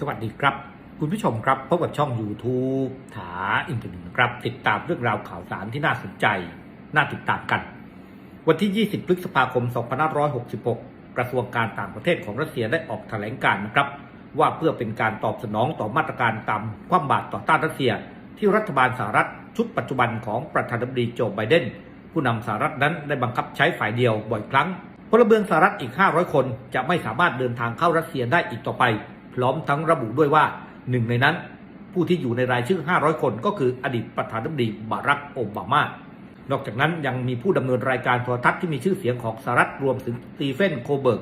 สวัสดีครับ คุณผู้ชมครับ พบกับช่อง YouTube ถาอินเทอร์เน็ตครับ ติดตามเรื่องราวข่าวสารที่น่าสนใจ น่าติดตามกัน วันที่ 20 พฤษภาคม 2566 กระทรวงการต่างประเทศของรัสเซียได้ออกแถลงการ์นะครับ ว่าเพื่อเป็นการตอบสนองต่อมาตรการตามความบาตรต่อต้านรัสเซีย ที่รัฐบาลสหรัฐชุดปัจจุบันของประธานาธิบดีโจไบเดนผู้นำสหรัฐนั้นได้บังคับใช้ฝ่ายเดียวบ่อยครั้งพลเมืองสหรัฐอีก 500 คนจะไม่สามารถเดินทางเข้ารัสเซียได้อีกต่อไป พร้อมทั้งระบุด้วยว่าหนึ่งในนั้น ผู้ที่อยู่ในรายชื่อ 500 คนก็คืออดีตประธานาธิบดีบารักโอบามานอกจากนั้นยังมีผู้ดำเนินรายการโทรทัศน์ที่มีชื่อเสียงของสหรัฐรวมถึงสตีเฟนโคเบิร์ก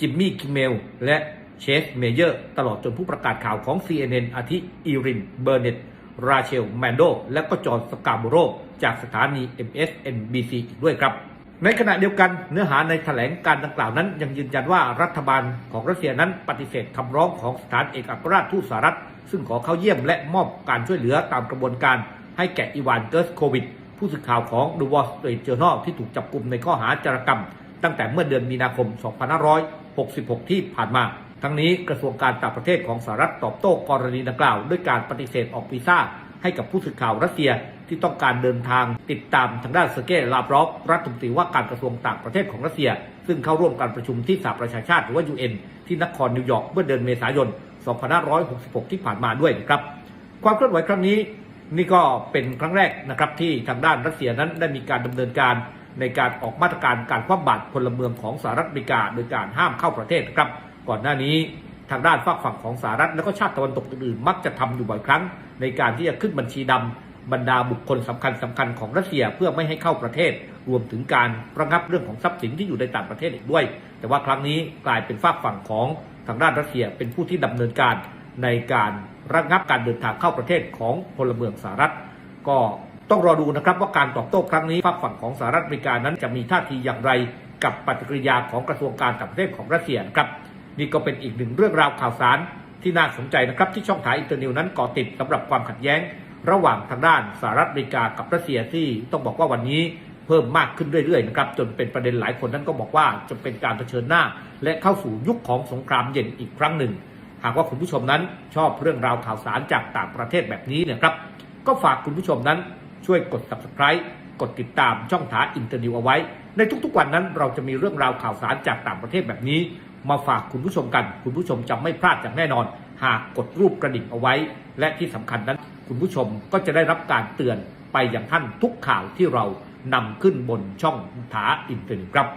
จิมมี่คิมเมล และเชสเมเยอร์ ตลอดจนผู้ประกาศข่าวของ CNN อาทิอีริน เบอร์เน็ตราเชล แมนโด และก็จอห์สกาโบโรจากสถานี MSNBC อีกด้วยครับ ในขณะเดียวกันเนื้อหาในแถลงการดังกล่าวนั้น ยังยืนยันว่ารัฐบาลของรัสเซียนั้นปฏิเสธคำร้องของสถานเอกอัครราชทูตสหรัฐ ซึ่งขอเข้าเยี่ยมและมอบการช่วยเหลือตามกระบวนการ ให้แก่อีวานเกิร์สโควิด ผู้สื่อข่าวของ The Wall Street Journal ที่ถูกจับกลุ่มในข้อหาจารกรรม ตั้งแต่เมื่อเดือนมีนาคม 2566 ที่ผ่านมา ทั้งนี้กระทรวงการต่างประเทศของสหรัฐตอบโต้กรณีดังกล่าว ด้วยการปฏิเสธออกวีซ่าให้กับผู้สื่อข่าวรัสเซีย ที่ต้องการเดินทางติดตามทางด้านเซอร์เกย์ลาบรอฟรัฐมนตรีว่าการกระทรวงต่างประเทศของรัสเซีย ซึ่งเข้าร่วมการประชุมที่สหประชาชาติหรือว่า UN ที่นครนิวยอร์กเมื่อเดือนเมษายน 2566 ที่ผ่านมาด้วยนะครับ ความเคลื่อนไหวครั้งนี้นี่ก็เป็นครั้งแรกนะครับที่ทางด้านรัสเซียนั้นได้มีการดำเนินการในการออกมาตรการการคว่ำบาตรพลเมืองของสหรัฐอเมริกา โดยการห้ามเข้าประเทศนะครับ ก่อนหน้านี้ทางด้านฝากฝั่งของสหรัฐและก็ชาติตะวันตกอื่นๆมักจะทำอยู่บ่อยครั้ง ในการที่จะขึ้นบัญชีดำ บรรดาบุคคลสำคัญสคัญของรัสเซียเพื่อไม่ให้เข้าประเทศ รวมถึงการระงับเรื่องของทรัพย์สินที่อยู่ในต่างประเทศอีกด้วย แต่ว่าครั้งนี้กลายเป็นฝากฝั่งของทางด้านรัสเซียเป็นผู้ที่ดำเนินการในการระงับการเดินทางเข้าประเทศของพลเมืองสหรัฐ ก็ต้องรอดูนะครับว่าการตอบโต้ครั้งนี้ฝากฝั่งของสหรัฐอเมริกานั้นจะมีท่าทีอย่างไรกับปฏิกิริยาของกระทรวงการต่างประเทศของรัสเซียนะครับนี่ก็เป็นอีกหนึ่งเรื่องราวข่าวสารที่น่าสนใจนะครับที่ช่องถ่ายอินเตอร์นิวนั้นก่อติดสำหรับความขัดแย้ง ระหว่างทางด้านสหรัฐอเมริกากับรัสเซียที่ต้องบอกว่าวันนี้เพิ่มมากขึ้นเรื่อยๆนะครับจนเป็นประเด็นหลายคนนั้นก็บอกว่าจะเป็นการเผชิญหน้า และเข้าสู่ยุคของสงครามเย็นอีกครั้งหนึ่ง หากว่าคุณผู้ชมนั้นชอบเรื่องราวข่าวสารจากต่างประเทศแบบนี้เนะครับ ก็ฝากคุณผู้ชมนั้นช่วยกด subscribe กดติดตามช่องถาอินเตอร์นิวเอาไว้ ในทุกๆวันนั้นเราจะมีเรื่องราวข่าวสารจากต่างประเทศแบบนี้ มาฝากคุณผู้ชมกัน คุณผู้ชมจะไม่พลาดอย่างแน่นอน หากกดรูปกระดิ่งเอาไว้ และที่สำคัญนั้น คุณผู้ชมก็จะได้รับการเตือนไปอย่างท่านทุกข่าวที่เรานำขึ้นบนช่องถาอินเตอร์นิวครับ